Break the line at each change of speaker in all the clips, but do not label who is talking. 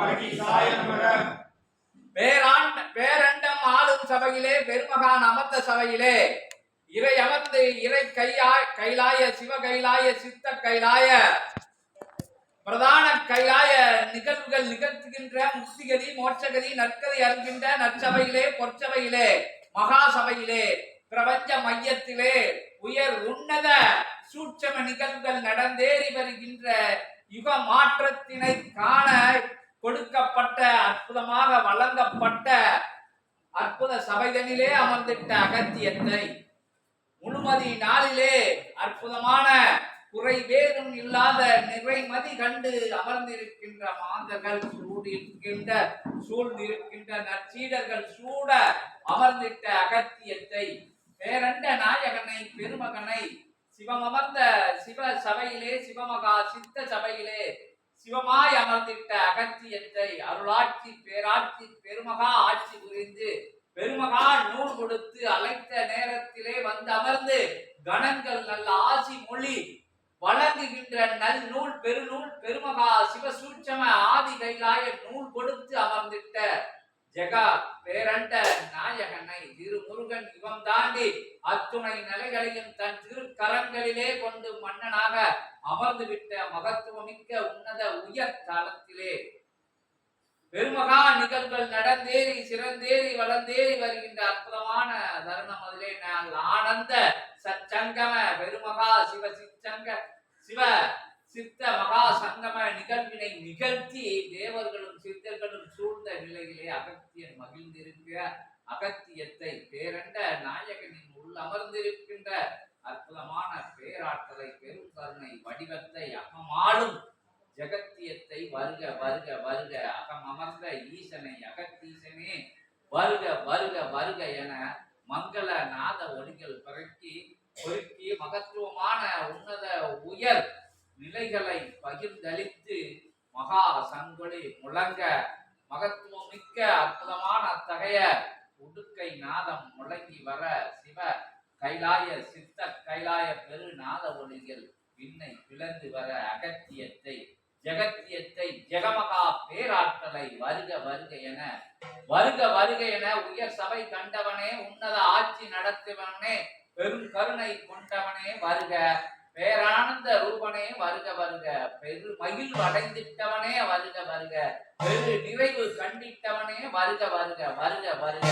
அகதீஷாய நமக. பேராண்ட பேரண்டம் ஆளும் சபையிலே பெருமகான் அமர்ந்த சபையிலே இறை அமர்ந்து இறை கையாய் கைலாய சிவ கைலாய சித்த கைலாய பிரதான கைலாய நிகழ்வுகள் நிகழ்த்துகின்ற முக்திகதி மோட்சகதி நற்கதி அருகின்ற நற்சபையிலே பொற்சபையிலே மகா சபையிலே பிரபஞ்ச மையத்திலே உயர் உன்னத சூட்சம நிகழ்வுகள் நடந்தேறி வருகின்ற யுக மாற்றத்தினை காண கொடுக்கப்பட்ட அற்புதமாக வழங்கப்பட்ட அற்புத சபைதனிலே அமர்ந்திட்ட அகத்தியத்தை முழுமதி நாளிலே அற்புதமான குறை வேறும் இல்லாத நிறைமதி கண்டு அமர்ந்திருக்கின்ற மாந்தர்கள் சூடிருக்கின்ற சூழ்ந்திருக்கின்ற நற்சீடர்கள் சூட அமர்ந்திட்ட அகத்தியத்தை பேரண்ட நாயகனை பெருமகனை சிவமமர்ந்த சித்த சபையிலே சிவமாய் அமர்ந்திட்ட அகத்தியத்தை அருளாட்சி பேராட்சி பெருமகா ஆட்சி புரிந்து பெருமகா நூல் கொடுத்து அழைத்த நேரத்திலே வந்து அமர்ந்து கணங்கள் நல்ல ஆசி மொழி வழங்குகின்ற நல் நூல் பெருநூல் பெருமகா சிவசூட்சம ஆதி கைலாய நூல் கொடுத்து அமர்ந்திட்ட ஜெகா பேரண்ட நாயகனை திருமுருகன் இவம் தாண்டி அத்துணை நிலைகளையும் கரங்களிலே கொண்டு மன்னனாக அமர்ந்து விட்ட மகத்துவமிக்க உன்னத உயர் தளத்திலே. பெருமகா நிகழ்வுகள் நடந்தேறி சிறந்தேறி வளர்ந்தேறி வருகின்ற அற்புதமான தருணம் அதிலே நாங்கள் ஆனந்த சச்சங்கம பெருமகா சிவ சிச்சங்க சிவ சித்த மகா சங்கம நிகழ்வினை நிகழ்த்தி தேவர்களும் சித்தர்களும் சூழ்ந்த நிலையிலே அகத்தியன் மகிழ்ந்திருக்கிற அகத்தியத்தை பேரண்ட நாயகனின் உள் அமர்ந்திருக்கின்ற அற்புதமான பேராற்றலை பெரும் கருணை வடிவத்தை அகமாளும் ஜெகத்தியத்தை வருக வருக வருக அகமமர்ந்த ஈசனை அகத்தீசனே வருக வருக வருக என மங்கள நாத ஒலிகள் பிறக்கி பொருக்கி மகத்துவமான உன்னத உயர் நிலைகளை பகிர்ந்தளித்து மகா சங்கொலி முழங்க மகத்துவமிக்க அற்புதமான அத்தகைய உடுக்கை நாதம் முழங்கி வர சிவ கைலாய சித்த கைலாய பெரு நாத ஒலிகள் விண்ணை பிளந்து வர அகத்தியத்தை ஜெகத்தியத்தை ஜெகமகா பேராற்றலை வருக வருக என வருக வருக என உயர் சபை கண்டவனே உன்னத ஆட்சி நடத்துவனே பெரும் கருணை கொண்டவனே வருக பேரானந்த ரூபனே வருக வருக பெரு மகிழ்வு அடைந்திட்டவனே வருக வருக பெரு நிறைவு கண்டிட்டவனே வருக வருக வருக வருக.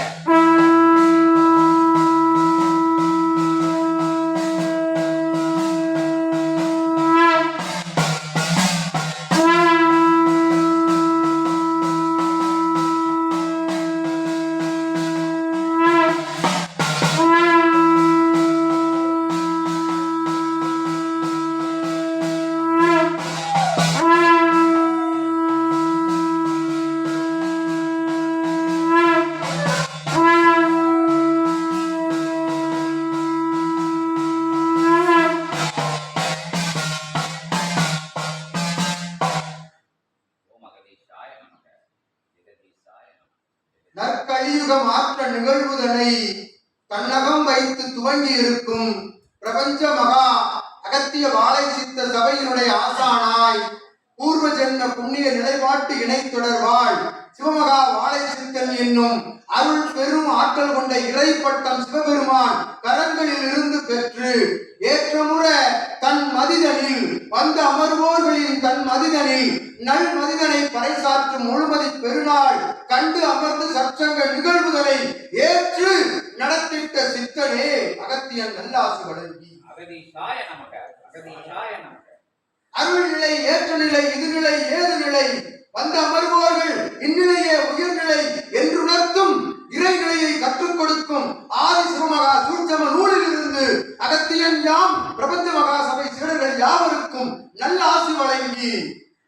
மாற்ற நிகழ்வுதனை தன்னகம் வைத்து துவங்கி இருக்கும் பிரபஞ்ச மகா அகத்திய வாழை சித்த சபையினுடைய ஆசானாய் பூர்வ ஜென்ம புண்ணிய நிலைப்பாட்டு இணை தொடர்வாள் சிவமகா வாழை சித்தன் என்னும் அருள் பெரும் ஆற்றல் கொண்ட இறைப்பட்டம் சிவபெருமான் கரங்களில் இருந்து பெற்று ஏற்றமுற தன் மதிதனில் வந்த அமர்வோர்களின் தன் மதிதனில் நல் மதிதனை பறைசாற்றும் முழுமதி பெருநாள் கண்டு அமர்ந்து சற்சங்க நிகழ்வுகளை ஏற்று நடத்திட்ட சித்தனே அகத்தியன் நல்லாசி வழங்கி. அருள் நிலை ஏற்ற நிலை இதுநிலை ஏது நிலை? வந்த அமர்வோர்கள் இந்நிலையே உயர்நிலை என்றுணர்த்தும் இறைநிலையை கற்றுக் கொடுக்கும் ஆதி சிவமகா சூட்சம நூலில் இருந்து அகத்தியன் யாம் பிரபஞ்ச மகா சபை சீடர்கள் யாவருக்கும் நல்ல ஆசி வழங்கி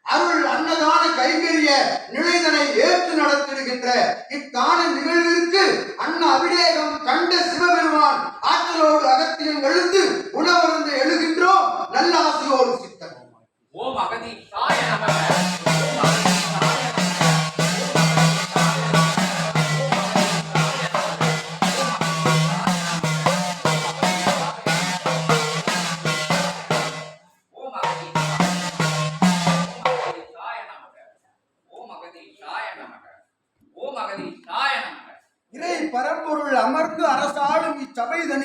அருள் அன்னதான கைங்கரிய நிலைதனை ஏற்று நடத்திடுகின்ற இத்தான நிகழ்விற்கு அன்ன அபிடேகம் கண்ட சிவபெருமான் ஆற்றலோடு அகத்தியம் எழுந்து உணவருந்து எழுகின்றோம். நல்ல ஆசையோடு சித்தம்.
ஓம் அகதீஷாய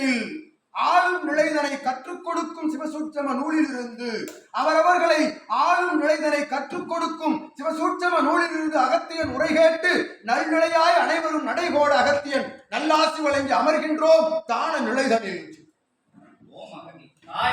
இச்சபைதனில் ஆளும் நிலைதனை கற்றுக் கொடுக்கும் சிவசூட்சம நூலிலிருந்து அவரவர்களை ஆளும் நிலைதனை கற்றுக் கொடுக்கும் சிவசூட்சம நூலிலிருந்து அகத்தியன் உரை கேட்டு நல்நிலையாய் அனைவரும் நடைபோட அகத்தியன் நல்லாசி வழங்கி அமர்கின்றோம் தான நிலைதனில்.
ஓம் அகதீஷாய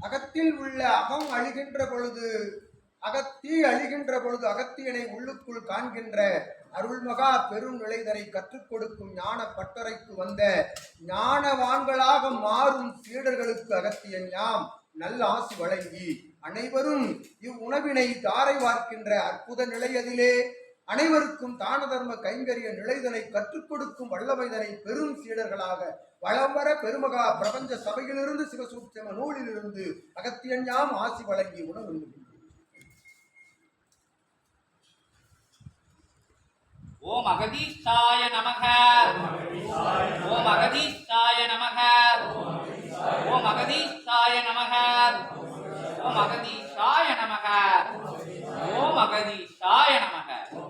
அகத்தில் உள்ள அகம் அழிகின்ற பொழுது அகத்தீ அழிகின்ற பொழுது அகத்தியனை உள்ளுக்குள் காண்கின்ற அருள்மகா பெரும் நிலைதனை கற்றுக் கொடுக்கும் ஞான பட்டறைக்கு வந்த ஞானவான்களாக மாறும் சீடர்களுக்கு அகத்தியன் யாம் நல்ல ஆசி வழங்கி அனைவரும் இவ்வுணவினை தாரை வார்க்கின்ற அற்புத நிலையதிலே அனைவருக்கும் தான தர்ம கைங்கரிய நிலைதனை கற்றுக் கொடுக்கும் வல்லமைதனை பெரும் சீடர்களாக வளம்பர பெருமகா பிரபஞ்ச சபையிலிருந்து சிவசூட்சம நூலிலிருந்து அகத்தியன் யாம் ஆசி வழங்கி உணவு
ஓம் அகதீஷாய நமக. ஓம் அகதீஷாய நமக. ஓம் அகதீஷாய நமக. ஓம் அகதீஷாய நமக. ஓம் அகதீஷாய நமக.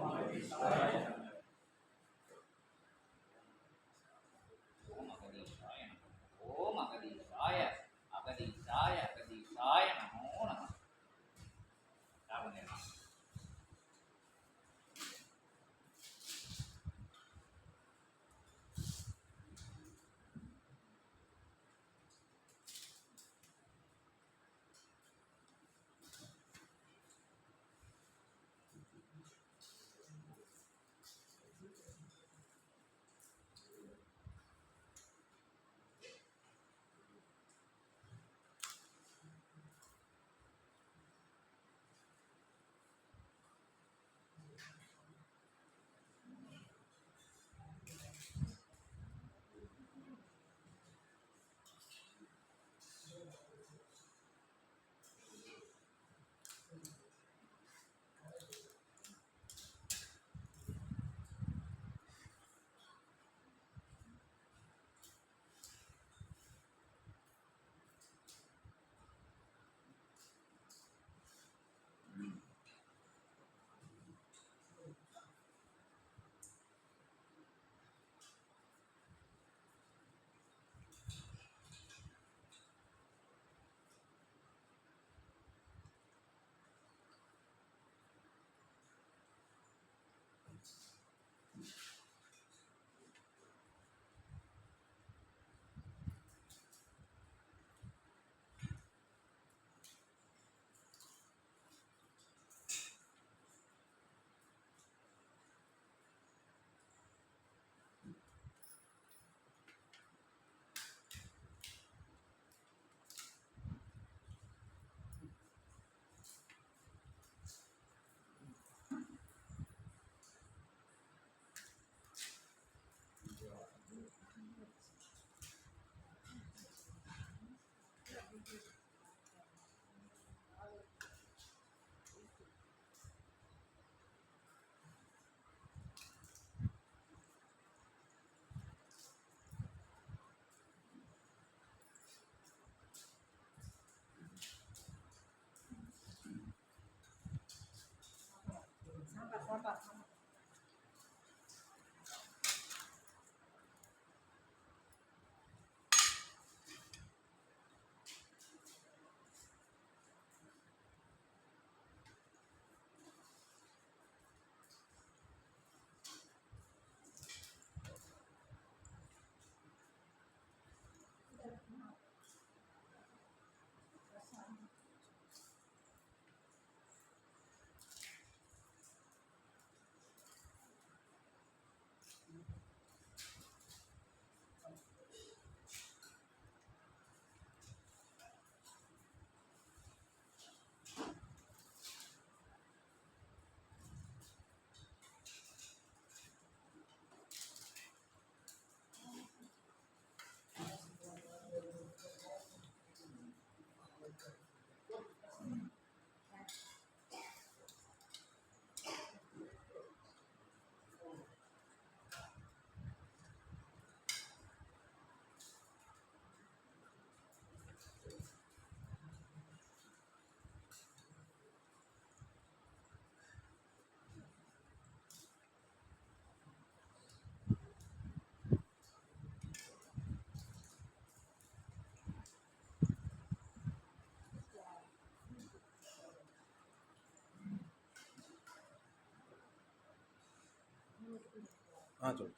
快，快，快。
ஆ சொல்லு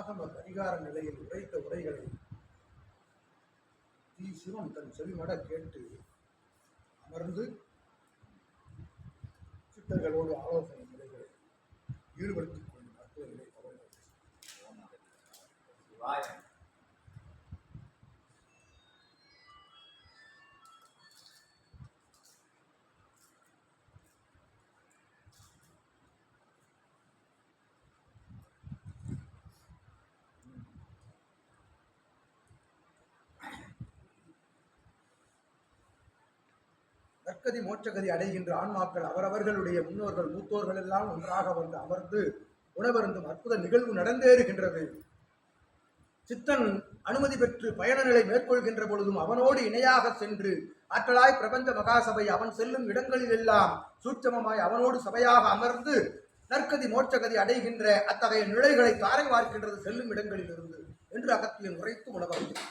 ஆகம அதிகார நிலையில் உரைத்த உரைகளை தி சிவன் தன் செவிமட கேட்டு அமர்ந்து சித்தர்களோடு ஆலோசனை நிலைகளை ஈடுபடுத்திக் கொள்ளும் அற்புத நிலை தொடர்கிறது நற்கதி மோட்சகதி அடைகின்ற ஆன்மாக்கள் அவரவர்களுடைய முன்னோர்கள் மூத்தோர்கள் எல்லாம் ஒன்றாக வந்து அமர்ந்து உணவருந்தும் அற்புத நிகழ்வு நடந்தேறுகின்றது சித்தன் அனுமதி பெற்று பயண நிலை மேற்கொள்கின்ற பொழுதும் அவனோடு இணையாக சென்று ஆற்றலாய் பிரபஞ்ச மகாசபை அவன் செல்லும் இடங்களில் எல்லாம் சூட்சமமாய் அவனோடு சபையாக அமர்ந்து நற்கதி மோட்சகதி அடைகின்ற அத்தகைய நிலைகளை தாரை வார்க்கின்றது செல்லும் இடங்களில் இருந்து என்று அகத்தியன் உரைத்து உணவருந்தான்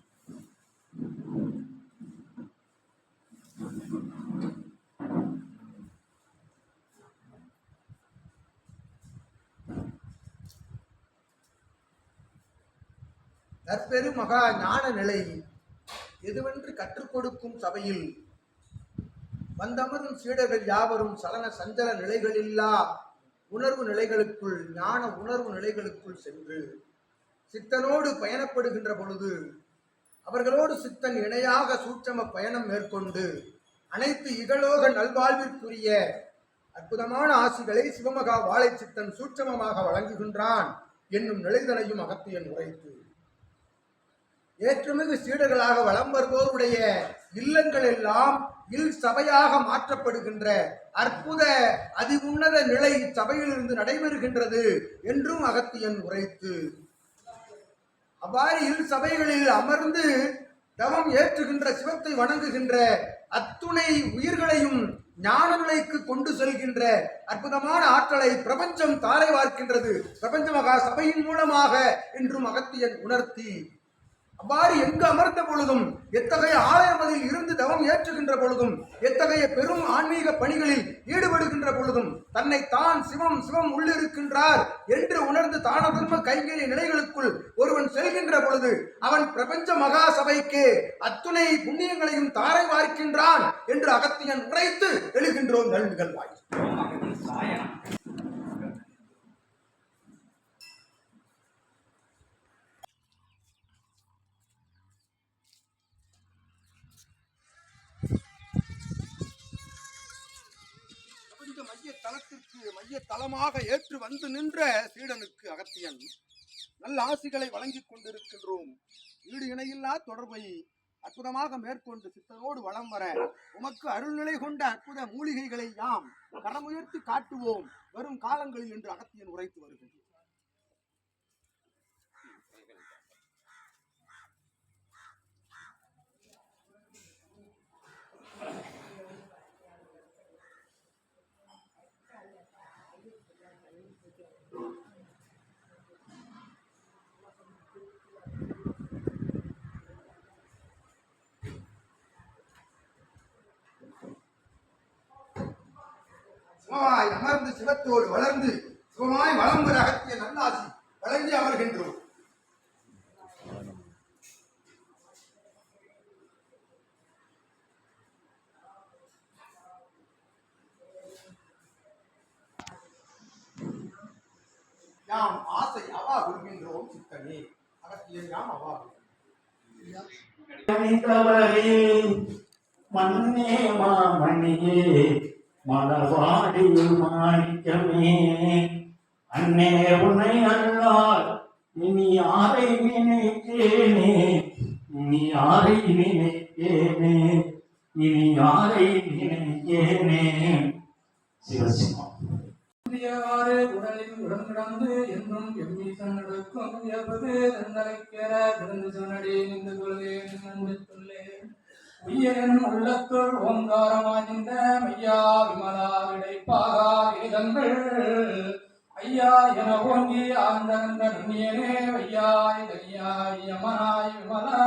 நற்பெரு மகா ஞான நிலை எதுவென்று கற்றுக் கொடுக்கும் சபையில் வந்தமரும் சீடர்கள் யாவரும் சலன சஞ்சல நிலைகளில்லா உணர்வு நிலைகளுக்குள் ஞான உணர்வு நிலைகளுக்குள் சென்று சித்தனோடு பயணப்படுகின்ற பொழுது அவர்களோடு சித்தன் இணையாக சூட்சம பயணம் மேற்கொண்டு அனைத்து இகலோக நல்வாழ்விற்குரிய அற்புதமான ஆசிகளை சிவமகா வாழை சித்தன் சூட்சமமாக வழங்குகின்றான் என்னும் நிலைதனையும் அகத்தியன் உரைத்து ஏற்றுமிகு சீடர்களாக வலம் வருவோருடைய இல்லங்கள் எல்லாம் இல் சபையாக மாற்றப்படுகின்ற அற்புத அதி உன்னத நிலை சபையிலிருந்து நடைபெறுகின்றது என்றும் அகத்தியன் உரைத்து. அவ்வாறு இல் சபைகளில் அமர்ந்து தவம் ஏற்றுகின்ற சிவத்தை வணங்குகின்ற அத்துணை உயிர்களையும் ஞான நிலைக்கு கொண்டு செல்கின்ற அற்புதமான ஆற்றலை பிரபஞ்சம் தாரை வார்க்கின்றது. பிரபஞ்ச மகா சபையின் மூலமாக என்றும் அகத்தியன் உணர்த்தி. அவ்வாறு எங்கு அமர்ந்த பொழுதும் எத்தகைய ஆலயமதில் இருந்து தவம் ஏற்றுகின்ற பொழுதும் எத்தகைய பெரும் ஆன்மீக பணிகளில் ஈடுபடுகின்ற பொழுதும் தன்னை தான் சிவம் சிவம் உள்ளிருக்கின்றார் என்று உணர்ந்து தான தர்ம கைங்கரிய நிலைகளுக்குள் ஒருவன் செல்கின்ற பொழுது அவன் பிரபஞ்ச மகா சபைக்கு அத்துணை புண்ணியங்களையும் தாரை வார்க்கின்றான் என்று அகத்தியன் உரைத்து எழுகின்றோம் நல் நிகழ்வாய்
ஓம் அகதி சாய நமக
பிரபஞ்ச மைய தலத்திற்கு தலமாக ஏற்று வந்து நின்ற சீடனுக்கு அகத்தியன் நல்ல ஆசிகளை வழங்கிக் கொண்டிருக்கின்றோம். ஈடு இணையில்லா தொடர்பை அற்புதமாக மேற்கொண்டு சித்தனோடு வலம் வர உமக்கு அருள்நிலை கொண்ட அற்புத மூலிகைகளை யாம் கரமுயர்த்தி காட்டுவோம். வரும் காலங்களில் என்று அகத்தியன் உரைத்து வருகின்றோம் சிவமாய் அமர்ந்து வளர்ந்து சுகமாய் வளம் பெற அகத்திய நல்லாசி வழங்கி அமர்கின்றோம். யாம் ஆசை அவா விரும்புகின்றோம் சித்தனே. அகத்தியன் யாம் அவா
மன்னே மாமணியே மலவாடி மாணிக்கமே அன்னே உன்னை அல்லால் இனி யாரை நினைத்தேனே? இனி யாரை நினைத்தேனே? இனி யாரை நினைத்தேனே? சிவசிவம்
இந்தியாறு உடலில் உடன் கிடந்து என்றும் எம்மீசன் எடுக்கும் எவது தந்தரைக்கிற திறந்து சொன்னடி நின்று கொள்வேன் நன்றி சொல்லேன் உள்ளத்துள் ஓங்காரமாகின்ற மையா விமலா விடைப்பாகா வேதங்கள். ஐயா என ஓங்கி ஆந்தரந்த நுண்ணியனே வையாய் தனியாய் யமனாய் விமலா.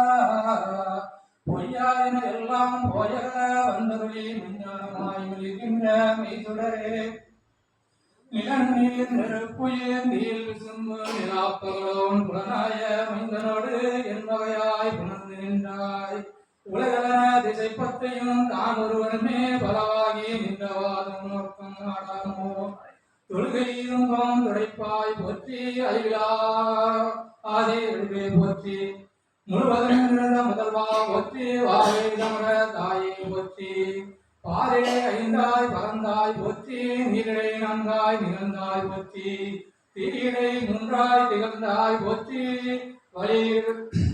பொய்யா என எல்லாம் போயக வந்தருளி விஞ்ஞானமாய் மிளிர்கின்ற மெய்துடரே. நிலநீர் நெருப்புயிர் நீல் விசும்பு நிலாப்பகலோன் புலனாய மைந்தனோடு என் வகையாய் புணர்ந்து நின்றாய். உலக திசை பத்தையும் தான் ஒருவனுமே பலவாகி நின்றவாதம் நோக்கம் ஆடாமோ தொழுகையிலும் இருந்தும் துடைப்பாய் போற்றி அழிவிலா. ஆதே வடிவே போற்றி. முழுவதும் முதல்வா போற்றி. வாழை தமிழ தாயை போற்றி. பாரே ஐந்தாய் பறந்தாய் போற்றி. நீரிடை நன்றாய் நிகழ்ந்தாய் போற்றி. தீயிடை மூன்றாய் திகழ்ந்தாய் போற்றி. வழியிட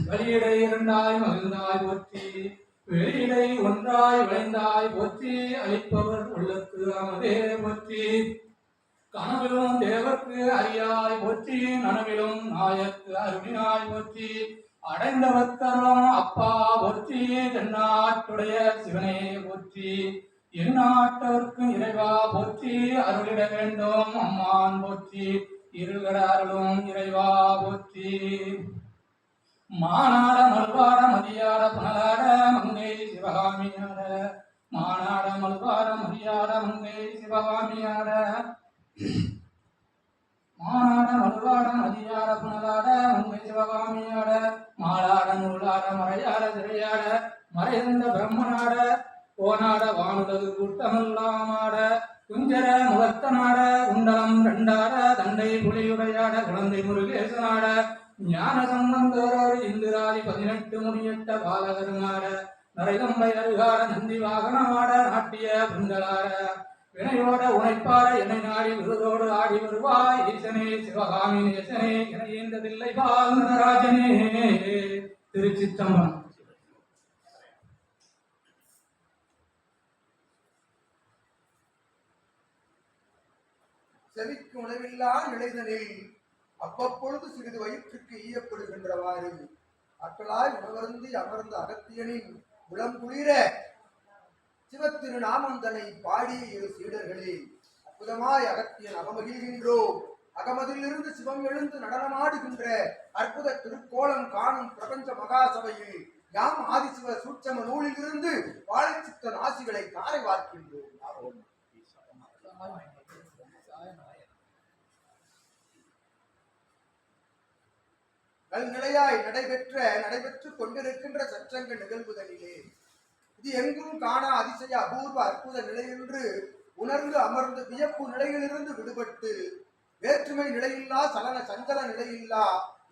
வழியிடை இரண்டாய் மகிழ்ந்தாய் போற்றி. வெளியிடை ஒன்றாய் விளைந்தாய் போற்றி. அளிப்பவர் உள்ளத்து அமதே போற்றி. கனவிலும் தேவர்க்கு அறியாய் போற்றி. நனவிலும் நாயக்கு அருணினாய் போற்றி. அடைந்தவர்த்தரும் அப்பா போற்றி. தென்னாட்டுடைய சிவனே போற்றி. எந்நாட்டவர்க்கு இறைவா போற்றி. அருளிட வேண்டும் அம்மான் போற்றி. இருகட அருளும் இறைவா போற்றி. மாநாட மல்வாட மதியாட புனலாட மங்கை சிவகாமியாட. மாநாட மல்வாட மதியாட மங்கை சிவகாமியாட. மாநாட மல்வாட மதியாட புனலாட மங்கை சிவகாமியாட. மாலாட நூலாட மறையாட திரையாட. மறைந்த பிரம்மனாட. கோனாட வானுலகு கூட்டமெல்லாம் ஆட குஞ்சர முகத்தனாட. குண்டலம் ரெண்டாட தண்டை புலியுடையாட. குழந்தை முருகேசனாட. ஞான சம்பந்தரோடு இந்திராதி பதினெட்டு முடியட்ட பாலகருமாட நரைதம்பை அருகார நந்தி வாகனமாட நாட்டிய பெண்களாட வினையோட உழைப்பார என்னை நாடி விருதோடு ஆடி வருவாய். ஈசனே சிவகாமி நேசனே என ஈந்ததில்லை பால் நடராஜனே. திருச்சிற்றம்பலம்.
செவிக்கு உணவில்லா நிலைதனில் அவ்வப்பொழுது சிறிது வயிற்றுக்கு ஈயப்படுகின்றவாறு. அக்களாய் உணவருந்தி அமர்ந்த அகத்தியனின் உளங்குளிர சிவத்திரு நாமந்தனை பாடிய இரு சீடர்களே அற்புதமாய் அகத்தியன் அகமகிழ்கின்றோம். அகமதிலிருந்து சிவம் எழுந்து நடனமாடுகின்ற அற்புத திருக்கோலம் காணும் பிரபஞ்ச மகாசபையில் யாம் ஆதிசிவ சூட்சம நூலிலிருந்து வாழைச்சித்த நாசிகளை காரை வார்க்கின்றோம். நல்நிலையாய் நடைபெற்ற நடைபெற்றுக் கொண்டிருக்கின்ற சற்றங்க நிகழ்வுதலிலே. இது எங்கும் காணா அதிசய அபூர்வ அற்புத நிலை என்று உணர்ந்து அமர்ந்து வியப்பு நிலையிலிருந்து விடுபட்டு வேற்றுமை நிலையில்லா சலன சஞ்சல நிலையில்லா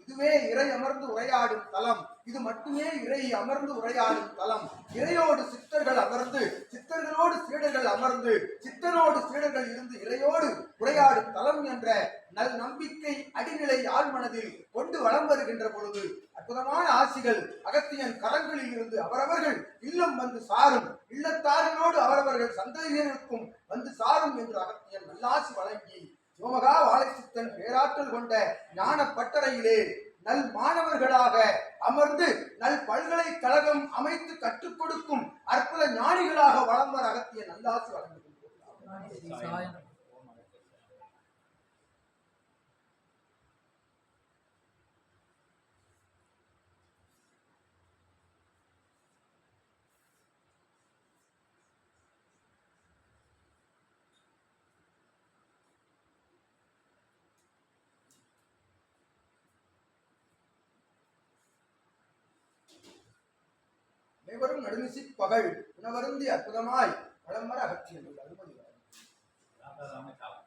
இதுவே இறை அமர்ந்து உரையாடும் தலம். இது மட்டுமே இறை அமர்ந்து உரையாடும் தலம். இறையோடு சித்தர்கள் அமர்ந்து சித்தர்களோடு சீடர்கள் அமர்ந்து சித்தனோடு சீடர்கள் இருந்து இறையோடு உரையாடும் தலம் என்ற நல் நம்பிக்கை அடிநிலை ஆழ்மனதில் கொண்டு வளம் வருகின்ற பொழுது அற்புதமான ஆசிகள் அகத்தியன் கரங்களில் இருந்து அவரவர்கள் இல்லம் வந்து சாரும். இல்லத்தாரினோடு அவரவர்கள் சந்ததியினருக்கும் வந்து சாரும் என்று அகத்தியன் நல்லாசி வழங்கி சோமகா வாழைச்சித்தன் பேராற்றல் கொண்ட ஞான பட்டறையிலே நல் மாணவர்களாக அமர்ந்து நல் பல்கலைக்கழகம் அமைத்து கற்றுக் கொடுக்கும் அற்புத ஞானிகளாக வளம் வர அகத்திய நல்லாசி வழங்குகின்றோம் அனைவரும் நடுமிசி பகல் உணவருந்தி அற்புதமாய் வளம் வர அகற்றியது அனுமதி வழங்கும்.